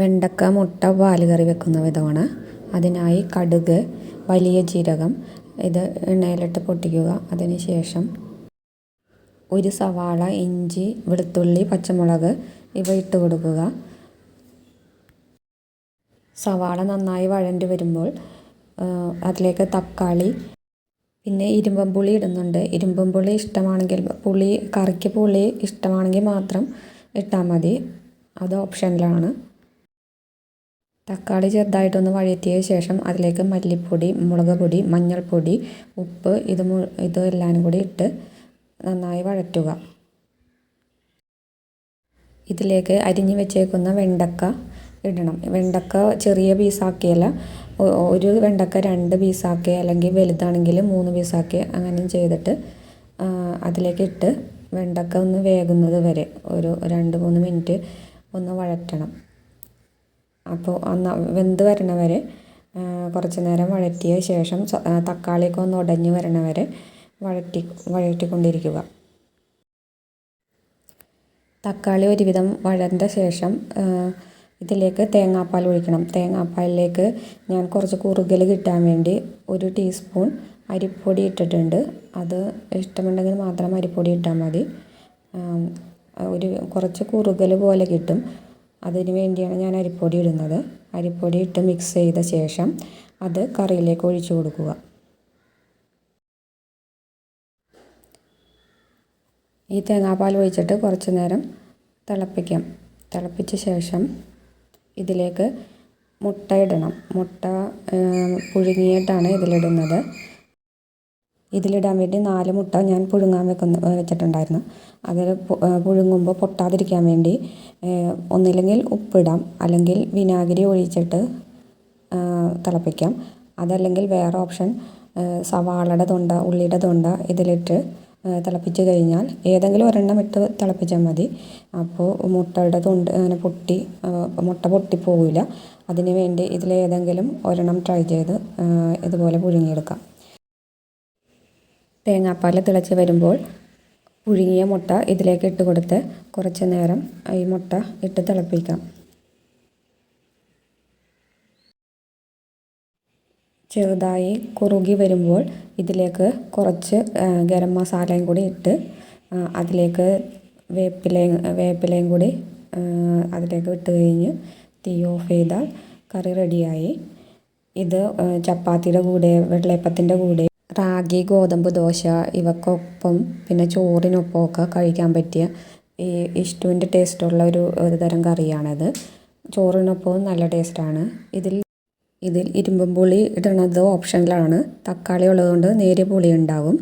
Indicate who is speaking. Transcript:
Speaker 1: വെണ്ടക്ക മുട്ട പാൽ കറി വെക്കുന്ന വിധമാണ്. അതിനായി കടുക് വലിയ ജീരകം ഇത് എണ്ണയിലിട്ട് പൊട്ടിക്കുക. അതിന് ശേഷം ഒരു സവാള ഇഞ്ചി വെളുത്തുള്ളി പച്ചമുളക് ഇവ ഇട്ട് കൊടുക്കുക. സവാള നന്നായി വഴണ്ടി വരുമ്പോൾ അതിലേക്ക് തക്കാളി പിന്നെ ഇരുമ്പം പുളി ഇടുന്നുണ്ട്. ഇരുമ്പം പുളി ഇഷ്ടമാണെങ്കിൽ പുളി കറിക്ക് പുളി ഇഷ്ടമാണെങ്കിൽ മാത്രം ഇട്ടാൽ മതി. അത് ഓപ്ഷനിലാണ്. തക്കാളി ചെറുതായിട്ടൊന്ന് വഴറ്റിയ ശേഷം അതിലേക്ക് മല്ലിപ്പൊടി മുളക് പൊടി മഞ്ഞൾപ്പൊടി ഉപ്പ് ഇത് മു ഇത് എല്ലാം കൂടി ഇട്ട് നന്നായി വഴറ്റുക. ഇതിലേക്ക് അരിഞ്ഞു വെച്ചേക്കുന്ന വെണ്ടക്ക ഇടണം. വെണ്ടക്ക ചെറിയ പീസാക്കിയല്ല ഒരു വെണ്ടക്ക രണ്ട് പീസാക്കി അല്ലെങ്കിൽ വലുതാണെങ്കിൽ മൂന്ന് പീസാക്കി അങ്ങനെ ചെയ്തിട്ട് അതിലേക്ക് ഇട്ട് വെണ്ടക്ക ഒന്ന് വേകുന്നത് വരെ ഒരു രണ്ട് മൂന്ന് മിനിറ്റ് ഒന്ന് വഴറ്റണം. അപ്പോൾ ഒന്ന് വെന്ത് വരണ വരെ കുറച്ച് നേരം വഴറ്റിയ ശേഷം തക്കാളിയൊക്കെ ഒന്ന് ഉടഞ്ഞ് വരണ വരെ വഴറ്റി വഴറ്റിക്കൊണ്ടിരിക്കുക. തക്കാളി ഒരുവിധം വഴണ്ട ശേഷം ഇതിലേക്ക് തേങ്ങാപ്പാൽ ഒഴിക്കണം. തേങ്ങാപ്പാലിലേക്ക് ഞാൻ കുറച്ച് കുറുകൽ കിട്ടാൻ വേണ്ടി ഒരു ടീസ്പൂൺ അരിപ്പൊടി ഇട്ടിട്ടുണ്ട്. അത് ഇഷ്ടമുണ്ടെങ്കിൽ മാത്രം അരിപ്പൊടി ഇട്ടാൽ മതി. ഒരു കുറച്ച് കുറുകൽ പോലെ കിട്ടും. അതിന് വേണ്ടിയാണ് ഞാൻ അരിപ്പൊടി ഇടുന്നത്. അരിപ്പൊടി ഇട്ട് മിക്സ് ചെയ്ത ശേഷം അത് കറിയിലേക്ക് ഒഴിച്ചു കൊടുക്കുക. ഈ തേങ്ങാപ്പാൽ ഒഴിച്ചിട്ട് കുറച്ച് നേരം തിളപ്പിക്കാം. തിളപ്പിച്ച ശേഷം ഇതിലേക്ക് മുട്ട ഇടണം. മുട്ട പുഴുങ്ങിയിട്ടാണ് ഇതിലിടുന്നത്. ഇതിലിടാൻ വേണ്ടി നാല് മുട്ട ഞാൻ പുഴുങ്ങാൻ വെക്കുന്ന വെച്ചിട്ടുണ്ടായിരുന്നു. അതിൽ പുഴുങ്ങുമ്പോൾ പൊട്ടാതിരിക്കാൻ വേണ്ടി ഒന്നില്ലെങ്കിൽ ഉപ്പിടാം അല്ലെങ്കിൽ വിനാഗിരി ഒഴിച്ചിട്ട് തിളപ്പിക്കാം. അതല്ലെങ്കിൽ വേറെ ഓപ്ഷൻ സവാളയുടെ തൊണ്ട ഉള്ളിയുടെ തൊണ്ട ഇതിലിട്ട് തിളപ്പിച്ച് കഴിഞ്ഞാൽ ഏതെങ്കിലും ഒരെണ്ണം ഇട്ട് തിളപ്പിച്ചാൽ മതി. അപ്പോൾ മുട്ടയുടെ തൊണ്ട് അങ്ങനെ പൊട്ടി മുട്ട പൊട്ടിപ്പോവില്ല അതിന് വേണ്ടി ഇതിലേതെങ്കിലും ഒരെണ്ണം ട്രൈ ചെയ്ത് ഇതുപോലെ പുഴുങ്ങിയെടുക്കാം. തേങ്ങാപ്പാൽ തിളച്ച് വരുമ്പോൾ പുഴുങ്ങിയ മുട്ട ഇതിലേക്ക് ഇട്ട് കൊടുത്ത് കുറച്ച് നേരം ഈ മുട്ട ഇട്ട് തിളപ്പിക്കാം. ചെറുതായി കുറുകി വരുമ്പോൾ ഇതിലേക്ക് കുറച്ച് ഗരം മസാലയും കൂടി ഇട്ട് അതിലേക്ക് വേപ്പിലയും വേപ്പിലയും കൂടി അതിലേക്ക് ഇട്ട് കഴിഞ്ഞ് തീ ഓഫ് ചെയ്താൽ കറി റെഡിയായി ഇത് ചപ്പാത്തിയുടെ കൂടെ വെള്ളയപ്പത്തിന്റെ കൂടെ റാഗി ഗോതമ്പ് ദോശ ഇവക്കൊപ്പം പിന്നെ ചോറിനൊപ്പം ഒക്കെ കഴിക്കാൻ പറ്റിയ ഈ ഇഷ്ടുവിന്റെ ടേസ്റ്റുള്ള ഒരു ഒരു തരം കറിയാണിത്. ചോറിനൊപ്പവും നല്ല ടേസ്റ്റാണ്. ഇതിൽ ഇതിൽ ഇരുമ്പൻ പുളി ഇടണത് ഓപ്ഷനിലാണ്. തക്കാളി ഉള്ളതുകൊണ്ട് നേരിയ പുളി ഉണ്ടാകും